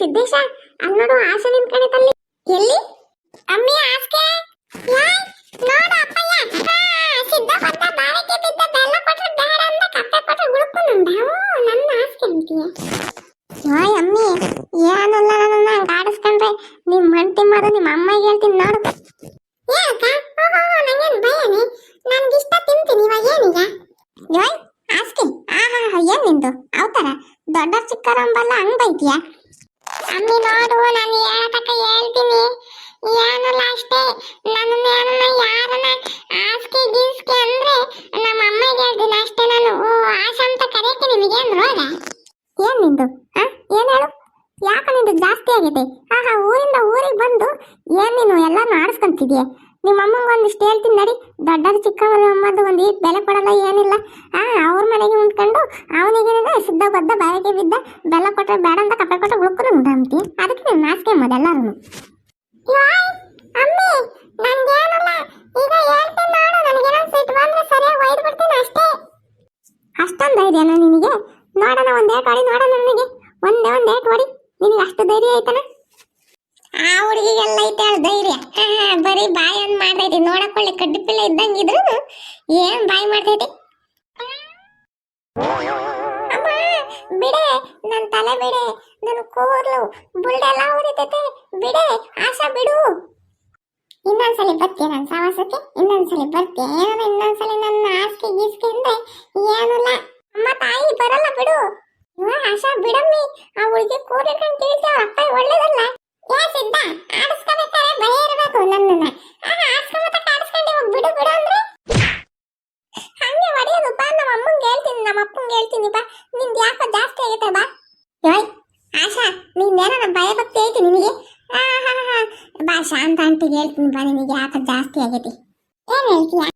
ಸಿದ್ದೇಶ ಅಲ್ಲಿ ನೋಡು ಆಸೆ ನಿಮ್ ಕಡೆ ತಲ್ಲಿ. ಎಲ್ಲಿ? ಅಮ್ಮಿ ಆಸ್ಕೆ? ನೋಡು ಅಪ್ಪಯ್ಯ. ಸಿದ್ಧ ಬಂದ, ಬಾವಿಗೆ ಬಿದ್ದ, ಬೆಲ್ಲ ಕೊಟ್ರೆ ಬೇಡ ಅಂತ ಕಪ್ಪೆ ಕೊಟ್ರೆ ಉಳ್ಕೊಂಡ ನನ್ನ ಆಸ್ಕೆ ಅಂತೀಯ. ಯಾಯ್ ಏನಲ್ಲ ನನ್ನ ಆಡಿಸ್ಕೊಂಡ್ರೆ. ನಿಮ್ ಮಂಟಿ ಮಾರು ನಿಮ್ಮ ಅಮ್ಮಗೆ ಹೇಳ್ತೀನಿ, ನೋಡು. ಏನಕ್ಕ ಓಹೋ ಭಯನೇ ತಿಂತೀನಿ, ಇವಾಗ ಆಹಾ ಏನ್ ನಿಂದು? ಅವತಾರ? ದೊಡ್ಡ ಚಿಕ್ಕರಂಬಲ್ಲ ಹಂಗ್ ಬೈತೀಯ? ಅಮ್ಮಿ ನೋಡು, ನಾನು ಹೇಳತಕ್ಕ ಹೇಳ್ತೀನಿ. ಏನಲ್ಲ ಅಷ್ಟೇ. ನನ್ನ ಯಾರನ್ನ ಆಸ್ಕೆ ಗೀಸ್ಕೆ ಅಂದ್ರೆ ನಮ್ಮ ಅಮ್ಮಗೆ ಹೇಳ್ತೀನಿ ಅಷ್ಟೇ ನಾನು. ಓ, ಆಶ ಅಂತ ಕರೆಯಕ್ಕೆ ನಿಮಗೆ ಏನು ರೋಗ ಏನ್ ನಿಂದು? ಆ, ಏನ್ ಹೇಳು? ಯಾಕ ನಿಂದು ಜಾಸ್ತಿ ಆಗಿದೆ? ಆಹಾ, ಊರಿಂದ ಊರಿಗೆ ಬಂದು ಏನ್ ನೀನು ಎಲ್ಲಾನು ಆಡಿಸ್ಕೊಂತಿದ್ಯ ನಿಮ್ಮ ಅಮ್ಮಂಗೆ ಒಂದಿಷ್ಟು ಹೇಳ್ತೀನಿ ನಡಿ. ದೊಡ್ಡದು ಚಿಕ್ಕವರು ಅಮ್ಮದು ಒಂದು ಈಟ್ ಬೆಲೆ ಕೊಡಲ್ಲ, ಏನಿಲ್ಲ. ಆ, ಅವ್ರ ಮನೆಗೆ ಉಂಟ್ಕೊಂಡು ಅವನಿಗೇನಿದೆ ಸಿದ್ಧ ಬದ್ದ ಬಾಯಿಗೆ ಬಿದ್ದ, ಬೆಲ್ಲ ಕೊಟ್ಟರೆ ಬೇಡ ಅಂತ ಉಳ್ಕೊಂಡು ಉಂಡಂತಿ ಅದಕ್ಕೆ ನೀವು ನಾಚಿಕೆ ಎಂಬುದು ಎಲ್ಲರೂ ಅಮ್ಮಿ ನನ್ಗೇನಲ್ಲ ಈಗ ಹೇಳ್ತೀನಿ ನೋಡು ನನಗೇನೋ ಸಿಟ್ಟು ಬಂದ್ರೆ ಸರಿಯಾಗಿ ಒಯ್ದು ಬಿಡ್ತೀನಿ ಅಷ್ಟೇ. ಅಷ್ಟೊಂದು ಧೈರ್ಯನ ನಿನಗೆ? ನೋಡೋಣ ಒಂದೇ ಏಟ್ ಹೊಡಿ ನೋಡೋಣ ನನಗೆ. ಒಂದೇ ಒಂದ್ ಏಟ್ ಹೊಡಿ ನಿನಗೆ ಅಷ್ಟು ಧೈರ್ಯ ಐತನ? ಆ ಹುಡುಗಿಗೆಲ್ಲ ಐತೆ ಹೇಳು ಧೈರ್ಯ. ಬರೀ ಬಾಯಿ ಒಂದು ಮಾಡ್ತೈತಿ. ನೋಡಕೊಳ್ಳಿ ಒಳ್ಳೆ ಕಡ್ಡಿ ಪಿಲ್ಲ ಇದ್ದಂಗಿದ್ರು ಏನ್ ಬಾಯಿ ಮಾಡ್ತೈತಿ? ಬಿಡೆ ನನ್ನ ತಲೆ ಬಿಡೆ ನನ್ನ ಕೂರ್ಲು ಬುಲ್ಡೆಲ್ಲ ಉರಿತೈತೆ ಬಿಡೆ, ಆಶಾ ಬಿಡು. ಇನ್ನೊಂದ್ಸಲಿ ಬರ್ತೀಯ ನನ್ನ ಸಾವಾಸಕ್ಕೆ? ಇನ್ನೊಂದ್ಸಲಿ ಬರ್ತೀಯ? ಏನೋ ಇನ್ನೊಂದ್ಸಲಿ ನನ್ನ ಆಸ್ಕೆ ಗೀಸ್ಕೆ ಅಂದ್ರೆ ಏನಿಲ್ಲ ಅಮ್ಮ ತಾಯಿ ಬರಲ್ಲ ಬಿಡು. ಇವ ಆಶಾ, ಬಿಡಮ್ಮಿ, ಆ ಹುಡುಗಿ ಕೂರ್ಲಿಕ್ಕಂತ ತಿಳಿತಾವ ಅಪ್ಪ ಒಳ್ಳೇದಲ್ಲ. ಯಾ ಸಿದ್ಧ ಆಡಿಸ್ಕೋಬೇಕಾದ್ರೆ ಭಯ ಇರಬೇಕು ನನ್ನನ್ನ ಆಹಾ ಆಡಿಸ್ಕೊಂಬತ್ತ ಆಡಿಸ್ಕೊಂಡು ಇವಾಗ ಬಿಡು ಬಿಡು ಅಂದ್ರೆ ಹಂಗೆ ಹೊಡೆಯೋದು ಬಾ ನಮ್ಮ ಅಮ್ಮಂಗೆ ಹೇಳ್ತೀನಿ ನಮ್ಮ ಅಪ್ಪಂಗೆ ಹೇಳ್ತೀನಿ ಬಾ ನಿಂದು ಯಾಕೋ ಜಾಸ್ತಿ ಆಗೈತೆ ಬಾ ಯೋಯ್ ಆಶಾ ನಿಂದೇನೋ ಭಯ ಭಕ್ತಿ ಐತಿ ನಿನಗೆ. ಬಾ ಶಾಂತ ಅಂಟಿಗೆ ಹೇಳ್ತೀನಿ ಬಾ ನಿನಗೆ ಯಾಕೆ ಜಾಸ್ತಿ ಆಗೈತಿ. ಏನ್ ಹೇಳ್ತೀಯ?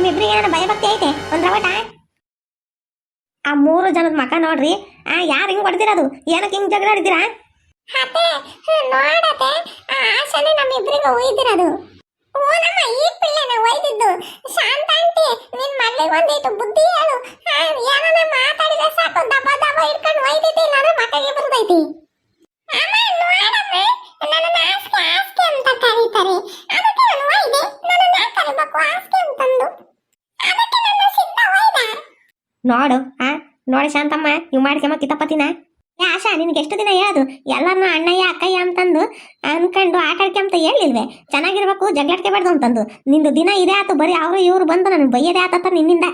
ನಿಮ್ಮಿಬ್ರಿಗೆ ಏನಾರ ಭಯಭಕ್ತಿ ಐತೆ? ರವಟ? ಆ ಮೂರು ಜನದ ಮಕ ನೋಡ್ರಿ. ಆ, ಯಾರು ಹಿಂಗ್ ಹೊಡ್ದಿರೋದು? ಏನಕ್ಕೆ ಹಿಂಗ್ ಜಗಳ ಆಡಿದ್ದೀರಾ? ಅತ್ತೆ ನೋಡತ್ತೆ ಆ ಆಸನೆ ನಮ್ಮಿಬ್ರಿಗೆ ಒಯ್ದಿರೋದು. ಓ, ನಮ್ಮ ಈ ಪಿಳ್ಳೆನ ಒಯ್ದಿದ್ದು. ಶಾಂತ ನಿನ್ ಮಗಳಿಗೆ ಒಂದಿಟ್ಟು ಬುದ್ಧಿ ಹೇಳು. ಏನನ್ನ ಮಾತಾಡಿದ್ರೆ ಸಾಕು ದಬ್ಬ ದಬ್ಬ ಹಿಡ್ಕೊಂಡು ಒಯ್ದಿದ್ದಿಲ್ಲ ಇಲ್ಲಾಂದ್ರೆ ಮಕ್ಕಳಿಗೆ ಬರ್ತೈತಿ ಅಮ್ಮ ನೋಡಮ್ಮ ನನ್ನನ್ನ ಆಸ್ಕೆ ಆಸ್ಕೆ ಅಂತ ಕರೀತಾರೆ ಅದಕ್ಕೆ ನಾನು ಒಯ್ದೆ ನನ್ನನ್ನ ಯಾಕ್ ಕರಿಬೇಕು ಆಸ್ಕೆ ಅಂತಂದು ಅದಕ್ಕೆ ನನ್ನ ಸಿದ್ಧ ಒಯ್ದ ನೋಡು, ಆ? ನೋಡಿ ಶಾಂತಮ್ಮ, ನೀವು ಮಾಡ್ಕೊಂಬ ಕಿತಪತಿನ? ಏ, ಆಶಾ, ನಿನ್ಗೆ ಎಷ್ಟು ದಿನ ಹೇಳೋದು? ಎಲ್ಲರನ್ನ ಅಣ್ಣಯ್ಯ, ಅಕ್ಕಯ್ಯ ಅಂತಂದು ಅನ್ಕೊಂಡು ಆಟಾಡ್ಕೊಂತ ಹೇಳಿಲ್ವೆ? ಚೆನ್ನಾಗಿರ್ಬೇಕು ಜಗಳಾಡ್ಕೋಬಾರ್ದು ಅಂತಂದು. ನಿಂದು ದಿನ ಇದೇ ಆತು, ಬರೀ ಅವರು ಇವ್ರು ಬಂದು ನನಗೆ ಬೈಯದೇ ಆತತ್ತ ನಿನ್ನಿಂದ.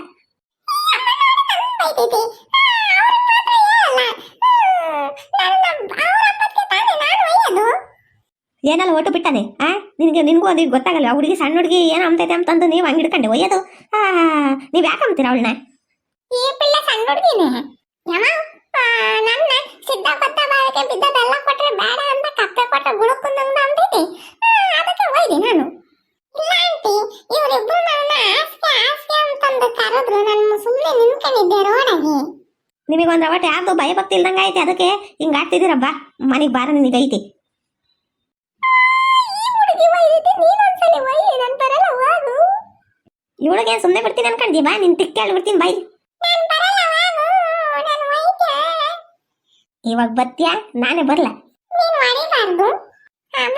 ಏನಲ್ಲ ಒಟ್ಟು ಬಿಟ್ಟಾನೆ? ಆ? ನಿನಗೆ, ನಿನಗೂ ಅದು ಗೊತ್ತಾಗಲ್ಲ ಹುಡುಗಿ ಸಣ್ಣ ಹುಡುಗಿ ಏನು ಅಂತೈತೆ ಅಂತಂದು ನೀವು ಹಂಗೆ ಹಿಡ್ಕೊಂಡೆ ಒಯ್ಯೋದು? ನೀವು ಯಾಕೆ ಅಂತೀರ ಅವಳನ್ನ? ಈ ಪಿಳ್ಳೆ ಸಣ್ಣ ಹುಡುಗಿನೇ ಯಮ ನನ್ನ ಸಿದ್ಧ ಬಾಯಿಗೆ ಬಿದ್ದ ಬೆಲ್ಲ ಕೊಟ್ರೆ ಬೇಡ ಅಂತ ಕಪ್ಪೆ ಕೊಟ್ಟ ಗುಳುಕು ನಂದು ಅಂದಿದ್ದೆ ಅದಕ್ಕೆ ಒಯ್ದೆ ನಾನು. ಇಲ್ಲ ಆಂಟಿ ಇವರಿಬ್ಬರು ನನ್ನ ಆಸ್ಕೆ ಆಸ್ಕೆ ಅಂತಂದು ಕರೆದ್ರು ನಾನು ಸುಮ್ಮನೆ ನಿಂತ್ಕೊಂಡಿದ್ದೆ ರೋಡಾಗಿ ನಿಮಗೆ ಒಂದು ರವಟೆ ಯಾರ್ದು ಭಯ ಭಕ್ತಿ ಇಲ್ದಂಗೆ ಐತೆ ಅದಕ್ಕೆ ಹಿಂಗೆ ಆಡ್ತಿದ್ದೀರಬ್ಬ. ಮನೆಗೆ ಬಾರ ನಿನಗೆ ಐತಿ. ಇವಳಿಗೆ ಸುಮ್ಮನೆ ಬಿಡ್ತೀನಿ ಅನ್ಕೊಂಡಿ ಬಾ ನಿನ್ ತಿಕ್ಕ ಬಿಡ್ತೀನಿ ಬಾಯ್ ಇವಾಗ ಬತ್ಯಾ ನಾನೇ ಬರಲ್ಲ ನೀನ್ ಮರಿಬಾರ್ದು ಅಮ್ಮ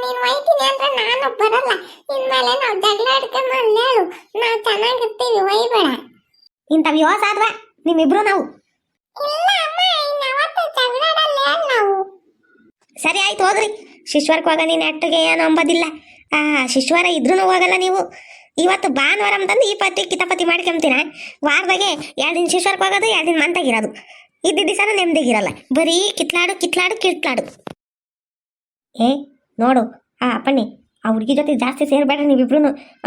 ನೀನ್ ಒಯ್ತೀನಿ ಅಂದ್ರೆ ನಾನು ಬರಲ್ಲ. ಇನ್ಮೇಲೆ ನಾವು ಜಗಳ ಆಡ್ಕೊಂಡ್ ಹೇಳು. ನಾವು ಚೆನ್ನಾಗಿರ್ತೀವಿ ಒಯ್ಬೇಡ. ಇಂಥವ್ ಯೋಸ ಆದ್ವಾ ನಿಮ್ಮಿಬ್ರು ನಾವು? ಇಲ್ಲ ಅಮ್ಮ ಇನ್ಯಾವತ್ತೂ ಜಗಳ ಆಡಲ್ಲ ನಾವು. ಸರಿ ಆಯ್ತು ಹೋಗ್ರಿ. ಶಿಶ್ವರ್ಕ್ ಹೋಗ ನೀನು ಅಟ್ಟಿಗೆ ಏನು ಅಂಬೋದಿಲ್ಲ. ಆ ಶಿಶ್ವರ ಇದ್ರೂ ಹೋಗಲ್ಲ ನೀವು. ಇವತ್ತು ಭಾನುವಾರ ಅಂತಂದು ಈ ಪತಿ ಕಿತಾಪತಿ ಮಾಡ್ಕೊಂತೀನ? ವಾರದಾಗೆ ಎರಡು ದಿನ ಶಿಶ್ವರ್ಕ್ ಹೋಗೋದು ಎರಡು ದಿನ ಮಂತಾಗಿರೋದು ಇದ್ದ ದಿವಸನೂ ನೆಮ್ಮದಿಗಿರಲ್ಲ ಬರೀ ಕಿತ್ಲಾಡು ಕಿತ್ಲಾಡು ಕಿತ್ಲಾಡು. ಏ ನೋಡು ಆ ಅಪ್ಪಣ್ಣಿ ಆ ಹುಡುಗಿ ಜೊತೆ ಜಾಸ್ತಿ ಸೇರ್ಬೇಡ್ರಿ ನೀವಿಬ್ರು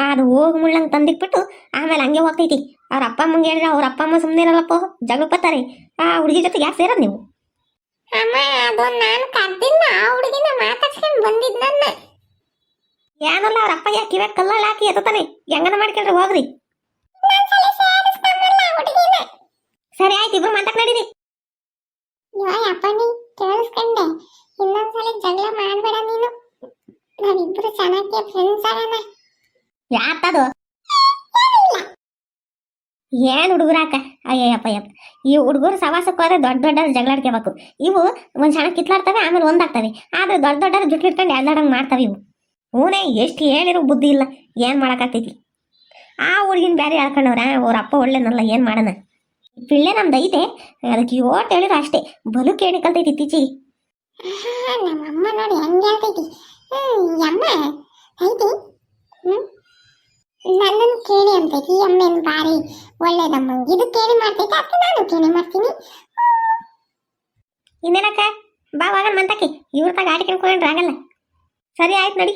ಅದು ಹೋಗಿ ಮುಳ್ಳಂಗೆ ತಂದಿಕ್ಬಿಟ್ಟು ಆಮೇಲೆ ಹಂಗೆ ಹೋಗ್ತೈತಿ. ಅವ್ರ ಅಪ್ಪ ಅಮ್ಮಂಗೆ ಹೇಳಿದ್ರೆ ಅವ್ರ ಅಪ್ಪ ಅಮ್ಮ ಸುಮ್ಮನೆ ಇರಲ್ಲಪ್ಪ ಜಗಳ ಬತ್ತಾರೆ ಆ ಹುಡುಗಿ ಜೊತೆ ಯಾಕೆ ಸೇರೋದು ನೀವು? ಅಮ್ಮ ಅದು ನಾನು ಕರ್ದಿಲ್ಲ ಆ ಹುಡುಗಿನ ಮಾತಾಡ್ಸ್ಕೊಂಡು ಬಂದಿದ್ ನನ್ನ. ಏನಲ್ಲ ಅವ್ರ ಅಪ್ಪ ಯಾಕೆ ಕಿವ್ಯಾಗ ಕಲ್ಲಲ್ಲಿ ಹಾಕಿ ಎತ್ತಾನೆ ಹೆಂಗನ ಮಾಡ್ಕೊಳ್ರಿ ಹೋಗ್ರಿ ಇನ್ನೊಂದ್ಸಲ ಸೇರಿಸ್ಕೊಂಬಲ್ಲ ಆ ಹುಡುಗಿನ ಸರಿ ಆಯ್ತು ಇಬ್ರು ಮಾತಾಡ್ ನಡೀರಿ ಇವಾಗ ಅಪ್ಪನಿ ಕೇಳಿಸ್ಕೊಂಡೆ ಇನ್ನೊಂದ್ಸಲ ಜಗಳ ಮಾಡ್ಬೇಡ ನೀನು ಫ್ರೆಂಡ್ಸ್ ಆಗೋಣ ಯಾತದು? ಏನ್ ಹುಡುಗರಾಕ? ಅಯ್ಯಪ್ಪ ಅಯ್ಯಪ್ಪ. ಈ ಹುಡುಗರು ಸವಾಸಕ್ಕೆ ಹೋದ್ರೆ ದೊಡ್ಡ ದೊಡ್ಡ ಜಗಳಾಡ್ಕೋಬೇಕು ಇವು ಒಂದ್ ಕ್ಷಣ ಕಿತ್ಲಾಡ್ತವೆ ಆಮೇಲೆ ಒಂದಾಗ್ತವೆ. ಆದ್ರೆ ದೊಡ್ಡ ದೊಡ್ಡ ಜುಟ್ಲಿಟ್ಕೊಂಡು ಇಟ್ಕೊಂಡು ಎಳ್ದಾಡಂಗ್ ಮಾಡ್ತವೆ ಇವು. ಹೂನೇ ಎಷ್ಟು ಹೇಳಿರೋ ಬುದ್ಧಿ ಇಲ್ಲ. ಏನ್ ಮಾಡಕ್ಕಾಗ್ತೈತಿ? ಆ ಹುಡುಗಿನ ಬ್ಯಾರೆ ಹೇಳ್ಕೊಂಡವ್ರ ಅವ್ರ ಅಪ್ಪ ಒಳ್ಳೆನಲ್ಲ ಏನ್ ಮಾಡೋಣ ಪಿಳ್ಳೆ ನಮ್ದು ಐತೆ. ಅದಕ್ಕೆ ಓಟ್ ಹೇಳಿರೋ ಅಷ್ಟೇ. ಬಲು ಕೇಳಿ ಕಲ್ತೈತಿ ಇತ್ತೀಚಿಗೆ ಆಹಾ, ನಮ್ಮಮ್ಮ ನೋಡಿ ಹೆಂಗ್ ಹೇಳ್ತೈತಿ. ಹ್ಮ್ ಈ ಅಮ್ಮ ಐತಿ ನನ್ನನ್ನು ಕೇಳಿ ಅಂತೈತಿ ಅಮ್ಮನ್ ಬಾರಿ ಒಳ್ಳೇದಮ್ಮ ಇದು ಕೇಳಿ ಮಾಡ್ತೈತಿ, ಅದಕ್ಕೆ ನಾನು ಕೇಳಿ ಮಾಡ್ತೀನಿ. ಇನ್ನೇನಕ್ಕ? ಬಾ, ಹೋಗೋಣ ಮಂತಕ್ಕೆ ಇವ್ರ ಗಾಡಿ ಕಣ್ಕೊಂಡ್ರೆ ಆಗಲ್ಲ ಸರಿ, ಆಯ್ತು ನಡಿ.